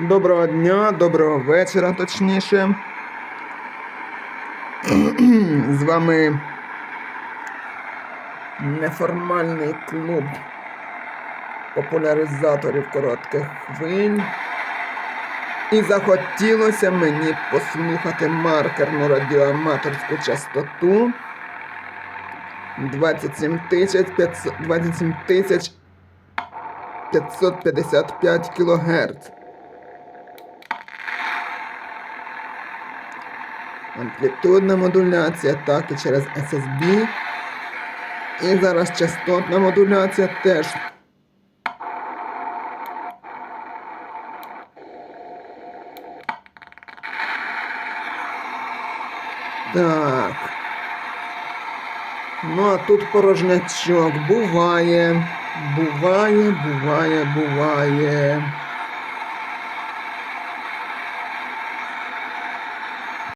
Доброго дня, доброго вечора, точніше. З вами неформальний клуб популяризаторів коротких хвиль. І захотілося мені послухати маркерну радіоаматорську частоту 27 500 27 555 кГц. Амплітудна модуляція, так і через SSB. І зараз частотна модуляція теж. Так. Ну, а тут порожнячок. Буває. Буває, буває, буває.